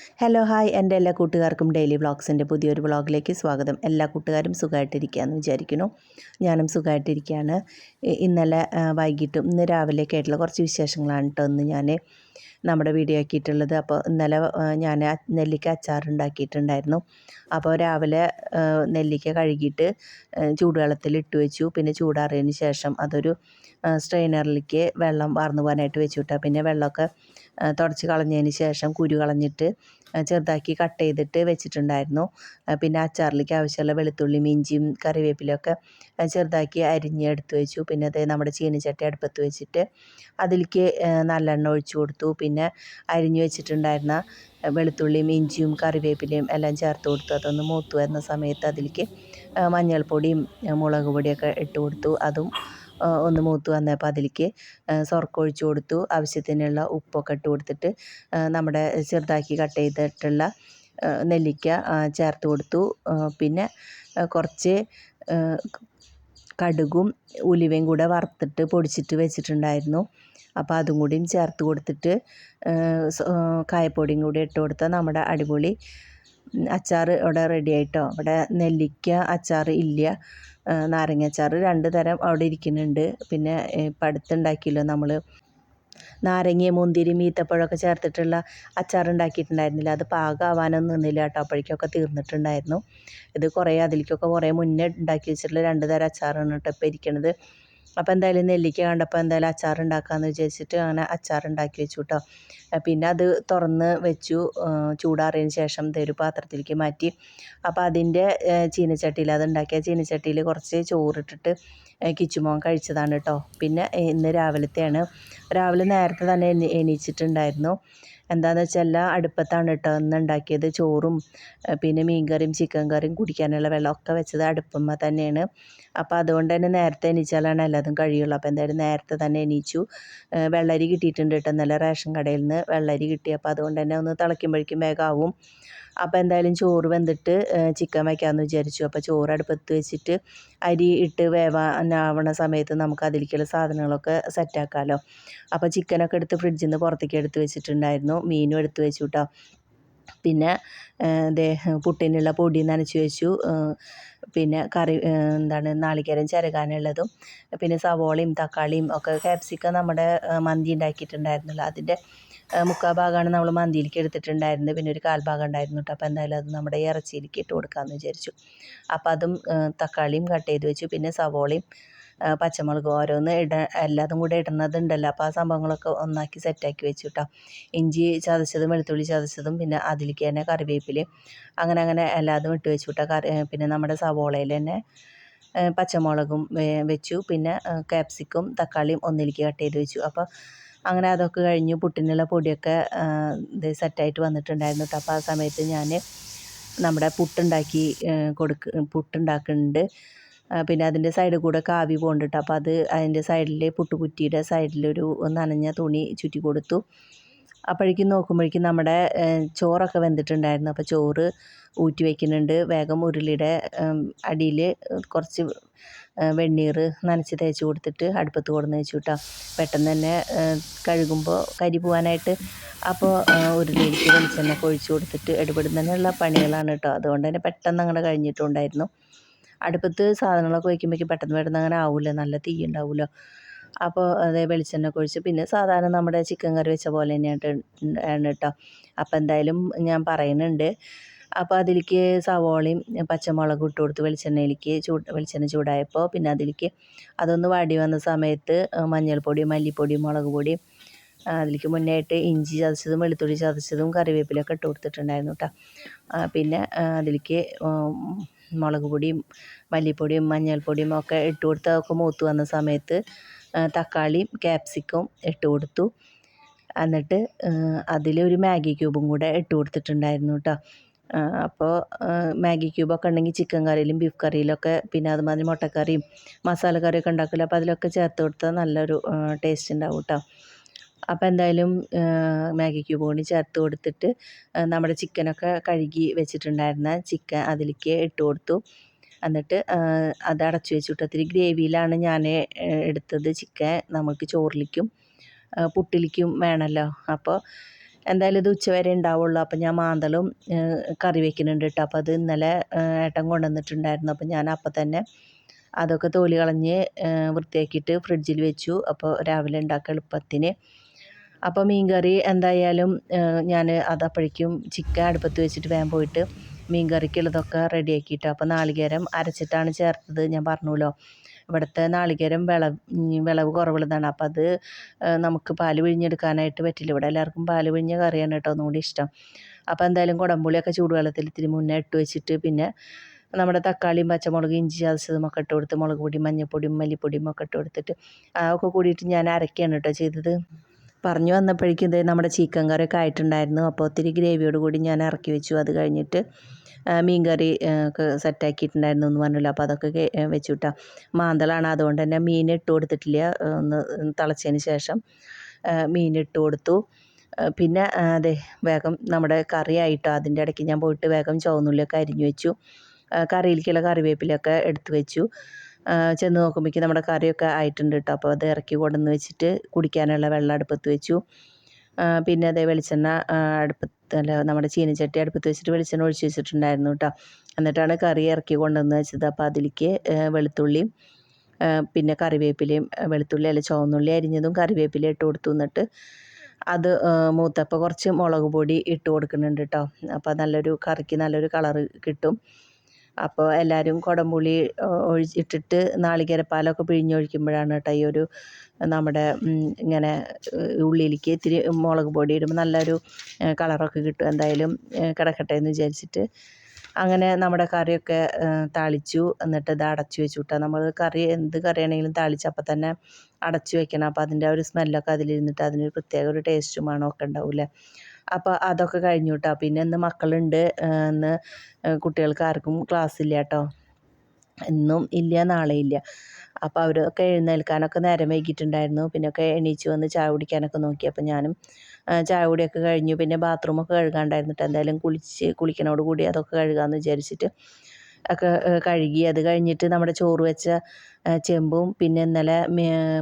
Hello hi എന്റെ എല്ലാ കൂട്ടുകാർക്കും ഡെയിലി വ്ളോഗ്സിന്റെ പുതിയൊരു വ്ളോഗിലേക്ക് സ്വാഗതം. എല്ലാ കൂട്ടുകാരും സുഖമായിട്ടിരിക്കുകയെന്ന് വിചാരിക്കുന്നു. ഞാനും സുഖമായിട്ടിരിക്കുകയാണ്. ഇന്നലെ വൈകിട്ടും ഇന്ന് രാവിലെയൊക്കെ ആയിട്ടുള്ള കുറച്ച് വിശേഷങ്ങളാണ് കേട്ടോ. ഇന്ന് ഞാൻ നമ്മുടെ വീഡിയോ ആക്കിയിട്ടുള്ളത്. അപ്പോൾ ഇന്നലെ ഞാൻ നെല്ലിക്ക അച്ചാർ ഉണ്ടാക്കിയിട്ടുണ്ടായിരുന്നു. അപ്പോൾ രാവിലെ നെല്ലിക്ക കഴുകിയിട്ട് ചൂടുവെള്ളത്തിൽ ഇട്ട് വെച്ചു. പിന്നെ ചൂടാറിയതിന് ശേഷം അതൊരു സ്ട്രെയിനറിലേക്ക് വെള്ളം വാർന്നു പോകാനായിട്ട് വെച്ചു വിട്ടാൽ പിന്നെ വെള്ളമൊക്കെ തുടച്ച് കളഞ്ഞതിന് ശേഷം കുരു കളഞ്ഞിട്ട് ചെറുതാക്കി കട്ട് ചെയ്തിട്ട് വെച്ചിട്ടുണ്ടായിരുന്നു. പിന്നെ അച്ചാറിലേക്ക് ആവശ്യമുള്ള വെളുത്തുള്ളിയും ഇഞ്ചിയും കറിവേപ്പിലൊക്കെ ചെറുതാക്കി അരിഞ്ഞ് എടുത്ത് വെച്ചു. പിന്നെ അത് നമ്മുടെ ചീനിച്ചട്ടി അടുപ്പത്ത് വെച്ചിട്ട് അതിലേക്ക് നല്ലെണ്ണ ഒഴിച്ചു കൊടുത്തു. പിന്നെ അരിഞ്ഞു വെച്ചിട്ടുണ്ടായിരുന്ന വെളുത്തുള്ളിയും ഇഞ്ചിയും കറിവേപ്പിലയും എല്ലാം ചേർത്ത് കൊടുത്തു. അതൊന്ന് മൂത്ത് വരുന്ന സമയത്ത് അതിലേക്ക് മഞ്ഞൾപ്പൊടിയും മുളക് പൊടിയൊക്കെ ഇട്ട് കൊടുത്തു. അതും ഒന്ന് മൂത്ത് വന്നപ്പോൾ അതിലേക്ക് സ്വർക്കം ഒഴിച്ചു കൊടുത്തു. ആവശ്യത്തിനുള്ള ഉപ്പൊക്കെ ഇട്ട് കൊടുത്തിട്ട് നമ്മുടെ ചെറുതാക്കി കട്ട് ചെയ്തിട്ടുള്ള നെല്ലിക്ക ചേർത്ത് കൊടുത്തു. പിന്നെ കുറച്ച് കടുകും ഉലുവയും കൂടെ വറുത്തിട്ട് പൊടിച്ചിട്ട് വെച്ചിട്ടുണ്ടായിരുന്നു. അപ്പോൾ അതും കൂടിയും ചേർത്ത് കൊടുത്തിട്ട് കായപ്പൊടിയും കൂടി ഇട്ട് കൊടുത്താൽ നമ്മുടെ അടിപൊളി അച്ചാർ ഇവിടെ റെഡി ആയിട്ടോ? ഇവിടെ നെല്ലിക്ക അച്ചാർ ഇല്ല. ആ, നാരങ്ങ അച്ചാർ രണ്ട് തരം അവിടെ ഇരിക്കുന്നുണ്ട്. പിന്നെ ഇപ്പം അടുത്തുണ്ടാക്കിയല്ലോ നമ്മൾ നാരങ്ങയും മുന്തിരി ഈത്തപ്പഴമൊക്കെ ചേർത്തിട്ടുള്ള അച്ചാർ ഉണ്ടാക്കിയിട്ടുണ്ടായിരുന്നില്ല അത് പാകമാവാനൊന്നും നിന്നില്ല കേട്ടോ. അപ്പോഴേക്കൊക്കെ തീർന്നിട്ടുണ്ടായിരുന്നു. ഇത് കുറേ അതിലേക്കൊക്കെ കുറേ മുന്നേ ഉണ്ടാക്കി വെച്ചിട്ടുള്ള രണ്ട് തരം അച്ചാറാണ് കേട്ടോ ഇപ്പോൾ ഇരിക്കണത്. അപ്പോൾ എന്തായാലും നെല്ലിക്ക കണ്ടപ്പോൾ എന്തായാലും അച്ചാർ ഉണ്ടാക്കാമെന്ന് വിചാരിച്ചിട്ട് അങ്ങനെ അച്ചാർ ഉണ്ടാക്കി വെച്ചു കേട്ടോ പിന്നെ അത് തുറന്ന് വെച്ചു. ചൂടാറിയതിന് ശേഷം ഒരു പാത്രത്തിലേക്ക് മാറ്റി. അപ്പോൾ അതിന്റെ ചീനച്ചട്ടിയിൽ അത് ഉണ്ടാക്കിയ ചീനച്ചട്ടിയിൽ കുറച്ച് ചോറിട്ടിട്ട് കിച്ചുമോൻ കഴിച്ചതാണ് കേട്ടോ പിന്നെ ഇന്ന് രാവിലത്തെയാണ്. രാവിലെ നേരത്തെ തന്നെ എണീച്ചിട്ടുണ്ടായിരുന്നു. എന്താണെന്ന് വെച്ചാൽ എല്ലാം അടുപ്പത്താണ് കേട്ടോ ഇന്ന് ഉണ്ടാക്കിയത്. ചോറും പിന്നെ മീൻ കറിയും ചിക്കൻ കറിയും കുടിക്കാനുള്ള വെള്ളമൊക്കെ വെച്ചത് അടുപ്പമ്മ തന്നെയാണ്. അപ്പോൾ അതുകൊണ്ട് തന്നെ നേരത്തെ എണീച്ചാലാണ് എല്ലാതും കഴിയുള്ളൂ. അപ്പോൾ എന്തായാലും നേരത്തെ തന്നെ എണീച്ചു. വെള്ളരി കിട്ടിയിട്ടുണ്ട് കേട്ടോ. ഇന്നലെ റേഷൻ കടയിൽ നിന്ന് വെള്ളരി കിട്ടി. അപ്പോൾ അതുകൊണ്ട് തന്നെ ഒന്ന് തിളയ്ക്കുമ്പോഴേക്കും വേഗമാവും അപ്പോൾ എന്തായാലും ചോറ് വെന്തിട്ട് ചിക്കൻ വയ്ക്കാമെന്ന് വിചാരിച്ചു. അപ്പോൾ ചോറ് അടുപ്പത്ത് വെച്ചിട്ട് അരി ഇട്ട് വേവാനാവണ സമയത്ത് നമുക്ക് അതിലേക്കുള്ള സാധനങ്ങളൊക്കെ സെറ്റാക്കാമല്ലോ അപ്പോൾ ചിക്കനൊക്കെ എടുത്ത് ഫ്രിഡ്ജിൽ നിന്ന് പുറത്തേക്ക് എടുത്ത് വെച്ചിട്ടുണ്ടായിരുന്നു. മീനും എടുത്ത് വെച്ചു കേട്ടോ പിന്നെ ദേ പുട്ടിനുള്ള പൊടി നനച്ച് വെച്ചു. പിന്നെ കറി എന്താണ് നാളികേരം ചിരകാനുള്ളതും പിന്നെ സവോളയും തക്കാളിയും ഒക്കെ ക്യാപ്സിക്കം നമ്മുടെ മന്തി ഉണ്ടാക്കിയിട്ടുണ്ടായിരുന്നല്ലോ. അതിന്റെ മുക്കാൽ ഭാഗമാണ് നമ്മൾ മന്തിയിലേക്ക് എടുത്തിട്ടുണ്ടായിരുന്നത്. പിന്നെ ഒരു കാൽ ഭാഗം ഉണ്ടായിരുന്നു കേട്ടോ. അപ്പോൾ എന്തായാലും അത് നമ്മുടെ ഇറച്ചിയിലേക്ക് ഇട്ട് കൊടുക്കാമെന്ന് വിചാരിച്ചു. അപ്പോൾ അതും തക്കാളിയും കട്ട് ചെയ്ത് വെച്ചു. പിന്നെ സവോളയും പച്ചമുളകും ഓരോന്ന് ഇട എല്ലാതും കൂടെ ഇടുന്നതുണ്ടല്ലോ. അപ്പോൾ ആ സംഭവങ്ങളൊക്കെ ഒന്നാക്കി സെറ്റാക്കി വെച്ചു കേട്ടോ ഇഞ്ചി ചതച്ചതും വെളുത്തുള്ളി ചതച്ചതും പിന്നെ അതിലേക്ക് തന്നെ കറിവേപ്പിലയും അങ്ങനെ അങ്ങനെ എല്ലാതും ഇട്ട് വെച്ചു കേട്ടോ കറി പിന്നെ നമ്മുടെ സവോളയിൽ തന്നെ പച്ചമുളകും വെച്ചു. പിന്നെ ക്യാപ്സിക്കും തക്കാളിയും ഒന്നിലേക്ക് കട്ട് ചെയ്ത് വെച്ചു. അപ്പോൾ അങ്ങനെ അതൊക്കെ കഴിഞ്ഞു പുട്ടിനുള്ള പൊടിയൊക്കെ ഇത് സെറ്റായിട്ട് വന്നിട്ടുണ്ടായിരുന്നു കേട്ടോ അപ്പോൾ ആ സമയത്ത് ഞാൻ നമ്മുടെ പുട്ടുണ്ടാക്കി കൊടുക്ക് പുട്ടുണ്ടാക്കുന്നുണ്ട്. പിന്നെ അതിന്റെ സൈഡിൽ കൂടെ കാവി പോണ്ടിട്ട് അപ്പോൾ അത് അതിന്റെ സൈഡിൽ പുട്ടുകുറ്റിയുടെ സൈഡിലൊരു നനഞ്ഞ തുണി ചുറ്റി കൊടുത്തു. അപ്പോഴേക്കും നോക്കുമ്പോഴേക്കും നമ്മുടെ ചോറൊക്കെ വെന്തിട്ടുണ്ടായിരുന്നു. അപ്പോൾ ചോറ് ഊറ്റി വയ്ക്കുന്നുണ്ട് വേഗം ഉരുളിയുടെ അടിയിൽ കുറച്ച് വെണ്ണീർ നനച്ച് തേച്ച് കൊടുത്തിട്ട് അടുപ്പത്ത് കൊടുന്ന് വെച്ചു കേട്ടോ പെട്ടെന്ന് തന്നെ കഴുകുമ്പോൾ കരി പോകാനായിട്ട് അപ്പോൾ ഉരുളിയിലേക്ക് വെളിച്ചെണ്ണ ഒഴിച്ച് കൊടുത്തിട്ട് ഇടപെടുന്നതിനുള്ള പണികളാണ് കേട്ടോ അതുകൊണ്ട് തന്നെ പെട്ടെന്ന് അങ്ങനെ കഴിഞ്ഞിട്ടുണ്ടായിരുന്നു. അടുപ്പത്ത് സാധനങ്ങളൊക്കെ വയ്ക്കുമ്പോഴേക്കും പെട്ടെന്ന് പെട്ടെന്ന് അങ്ങനെ ആവില്ല നല്ല തീ ഉണ്ടാവുമല്ലോ അപ്പോൾ അതേ വെളിച്ചെണ്ണ ഒഴിച്ച് പിന്നെ സാധാരണ നമ്മുടെ ചിക്കൻ കറി വെച്ച പോലെ തന്നെയായിട്ട് ആണ് കേട്ടോ അപ്പോൾ എന്തായാലും ഞാൻ പറയുന്നുണ്ട്. അപ്പോൾ അതിലേക്ക് സവോളയും പച്ചമുളകും ഇട്ട് കൊടുത്ത് വെളിച്ചെണ്ണയിലേക്ക് ചൂട് വെളിച്ചെണ്ണ ചൂടായപ്പോൾ പിന്നെ അതിലേക്ക് അതൊന്ന് വാടി വന്ന സമയത്ത് മഞ്ഞൾപ്പൊടി മല്ലിപ്പൊടി മുളക് പൊടിയും ആ, അതിലേക്ക് മുന്നേ ആയിട്ട് ഇഞ്ചി ചതച്ചതും വെളുത്തുള്ളി ചതച്ചതും കറിവേപ്പിലൊക്കെ ഇട്ട് കൊടുത്തിട്ടുണ്ടായിരുന്നു കേട്ടോ പിന്നെ അതിലേക്ക് മുളക് പൊടിയും മല്ലിപ്പൊടിയും മഞ്ഞൾപ്പൊടിയും ഒക്കെ ഇട്ട് കൊടുത്ത് അതൊക്കെ മൂത്ത് വന്ന സമയത്ത് തക്കാളിയും ക്യാപ്സിക്കും ഇട്ട് കൊടുത്തു. എന്നിട്ട് അതിലൊരു മാഗി ക്യൂബും കൂടെ ഇട്ട് കൊടുത്തിട്ടുണ്ടായിരുന്നു കേട്ടോ അപ്പോൾ മാഗി ക്യൂബൊക്കെ ഉണ്ടെങ്കിൽ ചിക്കൻ കറിയിലും ബീഫ് കറിയിലൊക്കെ പിന്നെ അതുമാതിരി മുട്ടക്കറിയും മസാല കറിയൊക്കെ ഉണ്ടാക്കില്ല. അപ്പോൾ അതിലൊക്കെ ചേർത്ത് കൊടുത്താൽ നല്ലൊരു ടേസ്റ്റ് ഉണ്ടാവും കേട്ടോ അപ്പോൾ എന്തായാലും മാഗി ക്യൂബ് കൂടി ചേർത്ത് കൊടുത്തിട്ട് നമ്മുടെ ചിക്കനൊക്കെ കഴുകി വെച്ചിട്ടുണ്ടായിരുന്ന ചിക്കൻ അതിലേക്ക് ഇട്ട് കൊടുത്തു. എന്നിട്ട് അത് അടച്ചു വെച്ചിട്ട് ഒത്തിരി ഗ്രേവിയിലാണ് ഞാൻ എടുത്തത് ചിക്കൻ നമുക്ക് ചോറിലേക്കും പുട്ടിലേക്കും വേണമല്ലോ അപ്പോൾ എന്തായാലും ഇത് ഉച്ചവരെ ഉണ്ടാവുള്ളൂ. അപ്പം ഞാൻ മാന്തളും കറി വെക്കുന്നുണ്ട് കേട്ടോ അപ്പോൾ അത് ഇന്നലെ ഏട്ടം ഏട്ടൻ കൊണ്ടുവന്നിട്ടുണ്ടായിരുന്നു. അപ്പോൾ ഞാൻ അപ്പം തന്നെ അതൊക്കെ തോലി കളഞ്ഞ് വൃത്തിയാക്കിയിട്ട് ഫ്രിഡ്ജിൽ വെച്ചു. അപ്പോൾ രാവിലെ ഉണ്ടാക്കാൻ എളുപ്പത്തിന് അപ്പോൾ മീൻകറി എന്തായാലും ഞാൻ അതപ്പോഴേക്കും. ചിക്കൻ അടുപ്പത്ത് വെച്ചിട്ട് വേഗം പോയിട്ട് മീൻ കറിക്കുള്ളതൊക്കെ റെഡിയാക്കിയിട്ട് അപ്പോൾ നാളികേരം അരച്ചിട്ടാണ് ചേർത്തത്. ഞാൻ പറഞ്ഞല്ലോ ഇവിടുത്തെ നാളികേരം വിള വിളവ് കുറവുള്ളതാണ്. അപ്പോൾ അത് നമുക്ക് പാൽ പിഴിഞ്ഞെടുക്കാനായിട്ട് പറ്റില്ല. ഇവിടെ എല്ലാവർക്കും പാൽ പിഴിഞ്ഞ കറിയാണ് കേട്ടോ ഒന്നുകൂടി ഇഷ്ടം. അപ്പോൾ എന്തായാലും കുടംപുളിയൊക്കെ ചൂടുവെള്ളത്തിൽ ഇത്തിരി മുന്നേ ഇട്ട് വെച്ചിട്ട് പിന്നെ നമ്മുടെ തക്കാളിയും പച്ചമുളകും ഇഞ്ചി ചതച്ചതും ഒക്കെ ഇട്ട് കൊടുത്ത് മുളക് പൊടിയും മഞ്ഞൾപ്പൊടിയും മല്ലിപ്പൊടിയും ഒക്കെ ഇട്ട് കൊടുത്തിട്ട് അതൊക്കെ കൂടിയിട്ട് ഞാൻ അരക്കുകയാണ് കേട്ടോ ചെയ്തത്. പറഞ്ഞു വന്നപ്പോഴേക്കും ഇത് നമ്മുടെ ചിക്കൻ കറിയൊക്കെ ആയിട്ടുണ്ടായിരുന്നു. അപ്പോൾ ഒത്തിരി ഗ്രേവിയോട് കൂടി ഞാൻ ഇറക്കി വെച്ചു. അത് കഴിഞ്ഞിട്ട് മീൻ കറി ഒക്കെ സെറ്റാക്കിയിട്ടുണ്ടായിരുന്നു എന്ന് പറഞ്ഞല്ലോ. അപ്പോൾ അതൊക്കെ വെച്ചു കിട്ടാം മാന്തളാണ്. അതുകൊണ്ട് തന്നെ മീൻ ഇട്ട് കൊടുത്തിട്ടില്ല. ഒന്ന് തിളച്ചതിന് ശേഷം മീൻ ഇട്ട് കൊടുത്തു. പിന്നെ അതെ വേഗം നമ്മുടെ കറി ആയിട്ടോ അതിന്റെ ഇടയ്ക്ക് ഞാൻ പോയിട്ട് വേഗം ചുവന്നുള്ളിയൊക്കെ അരിഞ്ഞു വെച്ചു. കറിയിലേക്കുള്ള കറിവേപ്പിലൊക്കെ എടുത്തു വെച്ചു. ചെന്ന് നോക്കുമ്പോഴേക്കും നമ്മുടെ കറിയൊക്കെ ആയിട്ടുണ്ട് കേട്ടോ അപ്പോൾ അത് ഇറക്കി കൊണ്ടുവന്ന് വെച്ചിട്ട് കുടിക്കാനുള്ള വെള്ളം അടുപ്പത്ത് വെച്ചു. പിന്നെ അതേ വെളിച്ചെണ്ണ അടുപ്പത്ത് അല്ല നമ്മുടെ ചീനച്ചട്ടി അടുപ്പത്ത് വെച്ചിട്ട് വെളിച്ചെണ്ണ ഒഴിച്ച് വെച്ചിട്ടുണ്ടായിരുന്നു കേട്ടോ എന്നിട്ടാണ് കറി ഇറക്കി കൊണ്ടുവന്ന് വെച്ചത്. അപ്പോൾ അതിലേക്ക് വെളുത്തുള്ളിയും പിന്നെ കറിവേപ്പിലയും വെളുത്തുള്ളി അല്ല ചുവന്നുള്ളി അരിഞ്ഞതും കറിവേപ്പിലയും ഇട്ട് കൊടുത്തു. എന്നിട്ട് അത് മൂത്തപ്പോൾ കുറച്ച് മുളക് പൊടി ഇട്ട് കൊടുക്കുന്നുണ്ട് കേട്ടോ അപ്പോൾ നല്ലൊരു കറിക്ക് നല്ലൊരു കളറ് കിട്ടും. അപ്പോൾ എല്ലാവരും കുടംപുളി ഒഴിച്ചിട്ടിട്ട് നാളികേരപ്പാലൊക്കെ പിഴിഞ്ഞൊഴിക്കുമ്പോഴാണ് കേട്ടോ ഈ ഒരു നമ്മുടെ ഇങ്ങനെ ഉള്ളിയിലേക്ക് ഇത്തിരി മുളക് പൊടി ഇടുമ്പോൾ നല്ലൊരു കളറൊക്കെ കിട്ടും. എന്തായാലും കിടക്കട്ടെ എന്ന് വിചാരിച്ചിട്ട് അങ്ങനെ നമ്മുടെ കറിയൊക്കെ താളിച്ചു. എന്നിട്ട് ഇത് അടച്ചു വെച്ചു കേട്ടോ. നമ്മൾ കറി എന്ത് കറിയാണെങ്കിലും താളിച്ച് അപ്പം തന്നെ അടച്ചു വെക്കണം. അപ്പോൾ അതിന്റെ ആ ഒരു സ്മെല്ലൊക്കെ അതിലിരുന്നിട്ട് അതിനൊരു പ്രത്യേക ഒരു ടേസ്റ്റും മണമൊക്കെ ഉണ്ടാവില്ലേ? അപ്പോൾ അതൊക്കെ കഴിഞ്ഞു കേട്ടോ പിന്നെ ഇന്ന് മക്കളുണ്ട്. ഇന്ന് കുട്ടികൾക്ക് ആർക്കും ക്ലാസ് ഇല്ല കേട്ടോ ഇന്നും ഇല്ല നാളെ ഇല്ല. അപ്പോൾ അവരൊക്കെ എഴുന്നേൽക്കാനൊക്കെ നേരം വൈകിയിട്ടുണ്ടായിരുന്നു പിന്നെ ഒക്കെ എണീച്ച് വന്ന് ചായ കുടിക്കാനൊക്കെ നോക്കി. അപ്പോൾ ഞാനും ചായ കുടിയൊക്കെ കഴിഞ്ഞു. പിന്നെ ബാത്റൂമൊക്കെ കഴുകാണ്ടായിരുന്നിട്ട് എന്തായാലും കുളിച്ച് കുളിക്കണോട് കൂടി അതൊക്കെ കഴുകാമെന്ന് വിചാരിച്ചിട്ട് ഒക്കെ കഴുകി. അത് കഴിഞ്ഞിട്ട് നമ്മുടെ ചോറ് വെച്ച ചെമ്പും പിന്നെ ഇന്നലെ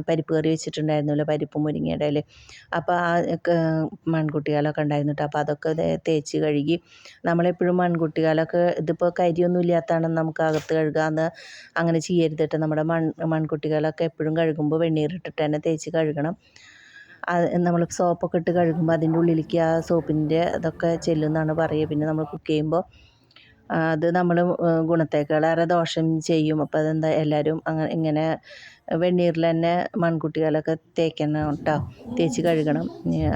പരിപ്പ് കറി വെച്ചിട്ടുണ്ടായിരുന്നല്ലോ പരിപ്പും മുരിങ്ങയുടെ ഇല അപ്പോൾ ആ മൺകുട്ടികളൊക്കെ ഉണ്ടായിരുന്നു കേട്ടോ അപ്പോൾ അതൊക്കെ തേച്ച് കഴുകി. നമ്മളെപ്പോഴും മൺകുട്ടികളൊക്കെ ഇതിപ്പോൾ കരിയൊന്നും ഇല്ലാത്തതാണ് നമുക്ക് അകത്ത് കഴുകാമെന്ന് അങ്ങനെ ചെയ്യരുത് കേട്ടോ നമ്മുടെ മൺ മൺകുട്ടികളൊക്കെ എപ്പോഴും കഴുകുമ്പോൾ വെണ്ണീറിട്ടിട്ട് തന്നെ തേച്ച് കഴുകണം. നമ്മൾ സോപ്പൊക്കെ ഇട്ട് കഴുകുമ്പോൾ അതിന്റെ ഉള്ളിലേക്ക് ആ സോപ്പിന്റെ അതൊക്കെ ചെല്ലുമെന്നാണ് പറയുക. പിന്നെ നമ്മൾ കുക്ക് ചെയ്യുമ്പോൾ അത് നമ്മൾ ഗുണത്തേക്കാളേറെ ദോഷം ചെയ്യും. അപ്പോൾ അതെന്താ എല്ലാവരും അങ്ങനെ ഇങ്ങനെ വെണ്ണീറിൽ തന്നെ മൺകുട്ടികളൊക്കെ തേക്കണം കേട്ടോ തേച്ച് കഴുകണം.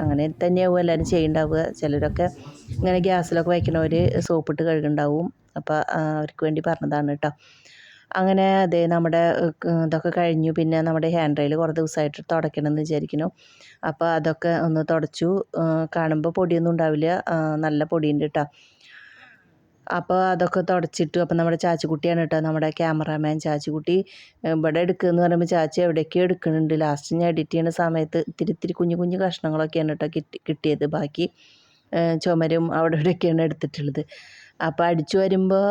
അങ്ങനെ തന്നെയാവും എല്ലാവരും ചെയ്യുന്നുണ്ടാവുക ചിലരൊക്കെ ഇങ്ങനെ ഗ്യാസിലൊക്കെ വയ്ക്കണവർ സോപ്പിട്ട് കഴുകുന്നുണ്ടാവും അപ്പോൾ അവർക്ക് വേണ്ടി പറഞ്ഞതാണ് കേട്ടോ. അങ്ങനെ അതെ നമ്മുടെ ഇതൊക്കെ കഴിഞ്ഞു. പിന്നെ നമ്മുടെ ഹാൻഡ് റെയിൽ കുറേ ദിവസമായിട്ട് തുടയ്ക്കണം എന്ന് വിചാരിക്കുന്നു. അപ്പോൾ അതൊക്കെ ഒന്ന് തുടച്ചു. കാണുമ്പോൾ പൊടിയൊന്നും ഉണ്ടാവില്ല. നല്ല പൊടിയുണ്ട് കേട്ടോ. അപ്പോൾ അതൊക്കെ തുടച്ചിട്ടു. അപ്പോൾ നമ്മുടെ ചാച്ചിക്കുട്ടിയാണ് കേട്ടോ നമ്മുടെ ക്യാമറാമാൻ ചാച്ചിക്കുട്ടി ഇവിടെ എടുക്കുകയെന്ന് പറയുമ്പോൾ ചാച്ചി എവിടേക്കോ എടുക്കുന്നുണ്ട്. ലാസ്റ്റ് ഞാൻ എഡിറ്റ് ചെയ്യുന്ന സമയത്ത് ഇത്തിരി ഇത്തിരി കുഞ്ഞു കുഞ്ഞു കഷ്ണങ്ങളൊക്കെയാണ് കേട്ടോ കിട്ടി കിട്ടിയത്. ബാക്കി ചുമരും അവിടെ ഇവിടെയൊക്കെയാണ് എടുത്തിട്ടുള്ളത്. അപ്പോൾ അടിച്ചു വരുമ്പോൾ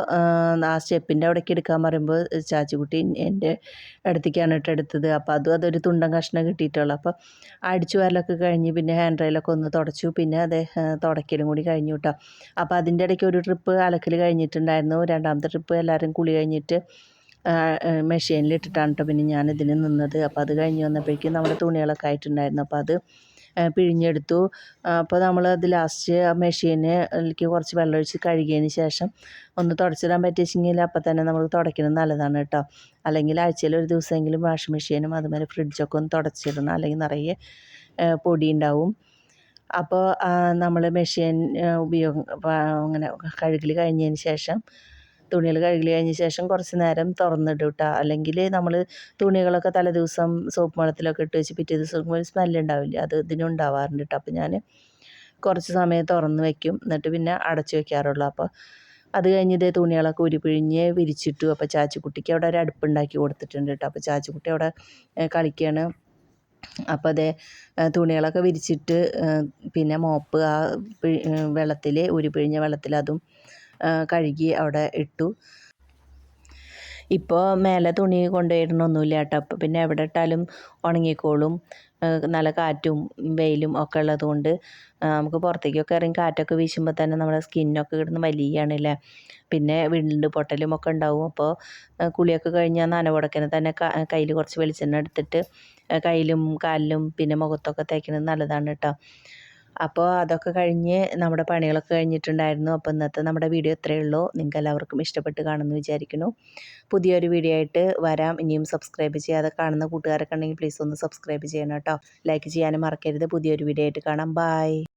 ആ സ്റ്റെപ്പിന്റെ അവിടേക്ക് എടുക്കാൻ പറയുമ്പോൾ ചാച്ചിക്കുട്ടി എന്റെ അടുത്തേക്കാണ് കേട്ടോ എടുത്തത്. അപ്പോൾ അതും അതൊരു തുണ്ടൻ കഷ്ണം കിട്ടിയിട്ടുള്ളൂ. അപ്പോൾ അടിച്ചു വരലൊക്കെ കഴിഞ്ഞ് പിന്നെ ഹാൻഡ് റൈലൊക്കെ ഒന്ന് തുടച്ചു. പിന്നെ അത് തുടയ്ക്കലും കൂടി കഴിഞ്ഞു കേട്ടോ അപ്പോൾ അതിന്റെ ഇടയ്ക്ക് ഒരു ട്രിപ്പ് അലക്കൽ കഴിഞ്ഞിട്ടുണ്ടായിരുന്നു. രണ്ടാമത്തെ ട്രിപ്പ് എല്ലാവരും കുളി കഴിഞ്ഞിട്ട് മെഷീനിൽ ഇട്ടിട്ടാണ് കേട്ടോ പിന്നെ ഞാൻ ഇതിന് നിന്നത്. അപ്പോൾ അത് കഴിഞ്ഞ് വന്നപ്പോഴേക്കും നമ്മുടെ തുണികളൊക്കെ ആയിട്ടുണ്ടായിരുന്നു. അപ്പോൾ അത് പിഴിഞ്ഞെടുത്തു. അപ്പോൾ നമ്മൾ അത് ലാസ്റ്റ് ആ മെഷീനിലേക്ക് കുറച്ച് വെള്ളം ഒഴിച്ച് കഴുകിയതിന് ശേഷം ഒന്ന് തുടച്ചിടാൻ പറ്റിയെങ്കിൽ അപ്പം തന്നെ നമ്മൾ തുടയ്ക്കുന്നത് നല്ലതാണ് കേട്ടോ. അല്ലെങ്കിൽ ആഴ്ചയിൽ ഒരു ദിവസമെങ്കിലും വാഷിംഗ് മെഷീനും അതുപോലെ ഫ്രിഡ്ജൊക്കെ ഒന്ന് തുടച്ചിടണം. അല്ലെങ്കിൽ നിറയെ പൊടി ഉണ്ടാവും. അപ്പോൾ നമ്മൾ മെഷീൻ ഉപയോഗം അങ്ങനെ കഴുകൽ കഴിഞ്ഞതിന് ശേഷം തുണികൾ കഴുകി കഴിഞ്ഞ ശേഷം കുറച്ച് നേരം തുറന്നിടും കേട്ടോ അല്ലെങ്കിൽ നമ്മൾ തുണികളൊക്കെ തലേ ദിവസം സോപ്പ് വെള്ളത്തിലൊക്കെ ഇട്ട് വെച്ച് പിറ്റേ ദിവസം ഒരു സ്മെല്ല് ഉണ്ടാവില്ല അത് ഇതിനും ഉണ്ടാവാറുണ്ട് കേട്ടോ അപ്പോൾ ഞാൻ കുറച്ച് സമയം തുറന്ന് വയ്ക്കും എന്നിട്ട് പിന്നെ അടച്ച് വയ്ക്കാറുള്ളൂ അപ്പോൾ അത് കഴിഞ്ഞ് ഇതേ തുണികളൊക്കെ ഉരുപിഴിഞ്ഞ് വിരിച്ചിട്ടു. അപ്പോൾ ചാച്ചിക്കുട്ടിക്ക് അവിടെ ഒരു അടുപ്പുണ്ടാക്കി കൊടുത്തിട്ടുണ്ട് കേട്ടോ അപ്പോൾ ചാച്ചിക്കുട്ടി അവിടെ കളിക്കുകയാണ് അപ്പോൾ അതേ തുണികളൊക്കെ വിരിച്ചിട്ട് പിന്നെ മോപ്പ് ആ വെള്ളത്തിൽ ഉരുപിഴിഞ്ഞ വെള്ളത്തിൽ അതും കഴുകി അവിടെ ഇട്ടു. ഇപ്പോൾ മേലെ തുണി കൊണ്ടുപോയിടണമൊന്നുമില്ല കേട്ടോ. അപ്പം പിന്നെ എവിടെ ഇട്ടാലും ഉണങ്ങിക്കോളും. നല്ല കാറ്റും വെയിലും ഒക്കെ ഉള്ളത് കൊണ്ട് നമുക്ക് പുറത്തേക്കൊക്കെ ഇറങ്ങി കാറ്റൊക്കെ വീശുമ്പോൾ തന്നെ നമ്മുടെ സ്കിന്നൊക്കെ കിടന്ന് വലിയാണല്ലേ. പിന്നെ വിണ്ട് പൊട്ടലും ഒക്കെ ഉണ്ടാവും. അപ്പോൾ കുളിയൊക്കെ കഴിഞ്ഞാൽ നനവുടക്കനെ തന്നെ കയ്യിൽ കുറച്ച് വെളിച്ചെണ്ണ എടുത്തിട്ട് കയ്യിലും കാലിലും പിന്നെ മുഖത്തൊക്കെ തേക്കുന്നത് നല്ലതാണ് കേട്ടോ. അപ്പോൾ അതൊക്കെ കഴിഞ്ഞ് നമ്മുടെ പണികളൊക്കെ കഴിഞ്ഞിട്ടുണ്ടായിരുന്നു. അപ്പോൾ ഇന്നത്തെ നമ്മുടെ വീഡിയോ ഇത്രയേ ഉള്ളൂ. നിങ്ങൾക്ക് എല്ലാവർക്കും ഇഷ്ടപ്പെട്ട് കാണുമെന്ന് വിചാരിക്കുന്നു. പുതിയൊരു വീഡിയോ ആയിട്ട് വരാം. ഇനിയും സബ്സ്ക്രൈബ് ചെയ്യാതെ കാണുന്ന കൂട്ടുകാരൊക്കെ ഉണ്ടെങ്കിൽ പ്ലീസ് ഒന്ന് സബ്സ്ക്രൈബ് ചെയ്യണം കേട്ടോ. ലൈക്ക് ചെയ്യാനും മറക്കരുത്. പുതിയൊരു വീഡിയോ ആയിട്ട് കാണാം. ബായ്